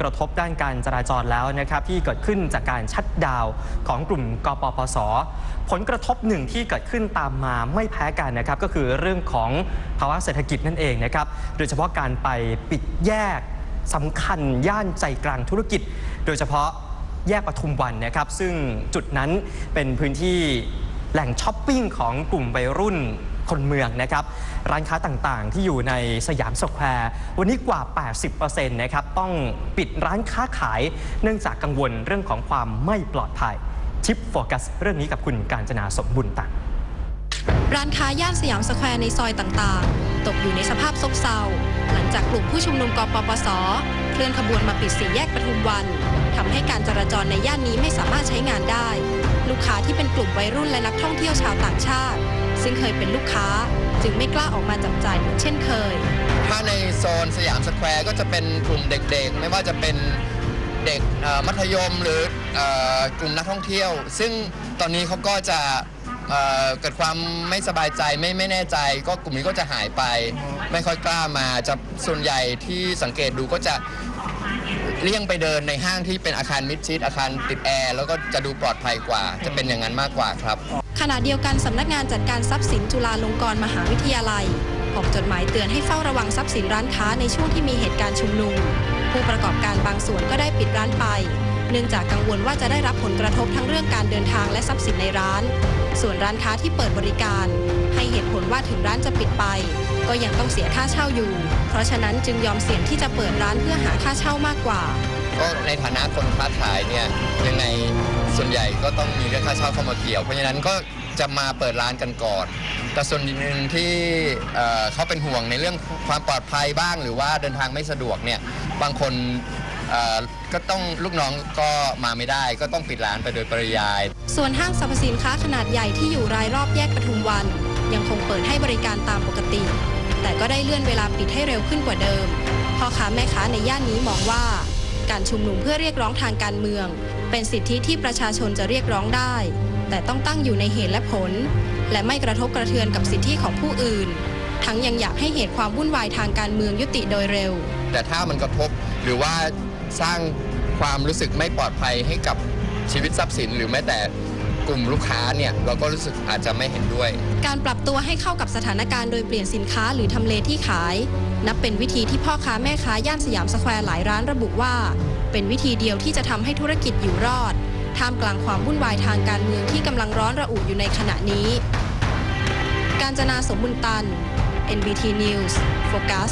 กระทบด้านการจราจรแล้วนะครับที่เกิดขึ้นจากการชัดดาวของกลุ่มกปปส ผลกระทบหนึ่งที่เกิดขึ้นตามมาไม่แพ้กันนะครับก็คือเรื่องของภาวะเศรษฐกิจนั่นเองนะครับโดยเฉพาะการไปปิดแยกสำคัญย่านใจกลางธุรกิจ โดยเฉพาะแยกปทุมวันนะครับ ซึ่งจุดนั้นเป็นพื้นที่แหล่งช้อปปิ้งของกลุ่มวัยรุ่นคนเมืองนะครับ ร้านค้าต่างๆ ที่อยู่ในสยามสแควร์วันนี้กว่า 80%นะครับต้องปิดร้านค้าขาย เนื่องจากกังวลเรื่องของความไม่ปลอดภัย ชิปโฟกัสเรื่องนี้กับคุณการจนาสมบุญตังร้านค้าย่านสยามสแควร์ในซอยต่างๆ ตกอยู่ในสภาพซบเซา หลังจากกลุ่มผู้ชุมนุมกปปส เคลื่อนขบวนมาปิดสี่แยกปทุมวันทำให้การจราจรในย่านนี้ไม่สามารถใช้งานได้ ลูกค้าที่เป็นกลุ่มวัยรุ่นและนักท่องเที่ยวชาวต่างชาติ ซึ่งเคยเป็นลูกค้าจึงไม่กล้าออกมาจับจ่ายเหมือนเช่นเคย ถ้าในโซนสยามสแควร์ก็จะเป็นกลุ่มเด็กๆ ไม่ว่าจะเป็นเด็กมัธยมหรือกลุ่มนักท่องเที่ยว ซึ่งตอนนี้เขาก็จะเเกิดความไม่สบายใจไม่ไม่แน่ใจ ก็กลุ่มนี้ก็จะหายไป ไม่ค่อยกล้ามาจะส่วนใหญ่ที่สังเกตดูก็จะเลี่ยงไปเดินในห้างที่เป็นอาคารมิดชิดอาคารติดแอร์แล้วก็จะดูปลอดภัยกว่า จะเป็นอย่างนั้นมากกว่าครับ ขณะเดียวกันสำนักงานจัดการทรัพย์สินจุฬาลงกรณ์มหาวิทยาลัย ออกจดหมายเตือนให้เฝ้าระวังทรัพย์สินร้านค้าในช่วงที่มีเหตุการณ์ชุมนุม ผู้ประกอบการบางส่วนก็ได้ปิดร้านไป เนื่องจากกังวลว่าจะได้รับผลกระทบทั้งเรื่องการเดินทางและทรัพย์สินในร้าน ส่วนร้านค้าที่เปิดบริการ ให้เหตุผลว่าถึงร้านจะปิดไป ก็ยังต้องเสียค่าเช่าอยู่ เพราะฉะนั้นจึงยอมเสี่ยงที่จะเปิดร้านเพื่อหาค่าเช่ามากกว่า ก็ในฐานะคนค้าขายเนี่ยยังไงส่วนใหญ่ก็ต้องมีเรื่องค่าเช่าเข้ามาเกี่ยว เพราะฉะนั้นก็จะมาเปิดร้านกันก่อน แต่ส่วนหนึ่งที่เอ่อเขาเป็นห่วงในเรื่องความปลอดภัยบ้าง หรือว่าเดินทางไม่สะดวกเนี่ยบางคนเอ่อก็ต้องลูกน้องก็มาไม่ได้ก็ต้องปิดร้านไปโดยปริยาย ส่วนห้างสรรพสินค้าขนาดใหญ่ที่อยู่รายรอบแยกปทุมวัน ยังคงเปิดให้บริการตามปกติ แต่ก็ได้เลื่อนเวลาปิดให้เร็วขึ้นกว่าเดิมพ่อค้าแม่ค้าในย่านนี้มองว่า การชุมนุมเพื่อเรียกร้องทางการเมือง เป็นสิทธิที่ประชาชนจะเรียกร้องได้ แต่ต้องตั้งอยู่ในเหตุและผล และไม่กระทบกระเทือนกับสิทธิของผู้อื่น ทั้งยังอยากให้เหตุความวุ่นวายทางการเมืองยุติโดยเร็ว แต่ถ้ามันกระทบหรือว่าสร้างความรู้สึกไม่ปลอดภัยให้กับชีวิตทรัพย์สินหรือแม้แต่ กลุ่มลูกค้าเนี่ยเราก็รู้สึกอาจจะไม่เห็นด้วย การปรับตัวให้เข้ากับสถานการณ์โดยเปลี่ยนสินค้าหรือทำเลที่ขาย นับเป็นวิธีที่พ่อค้าแม่ค้าย่านสยามสแควร์หลายร้านระบุว่า เป็นวิธีเดียวที่จะทำให้ธุรกิจอยู่รอด ท่ามกลางความวุ่นวายทางการเมืองที่กำลังร้อนระอุอยู่ในขณะนี้ การจนาสมบุญตัน NBT News โฟกัส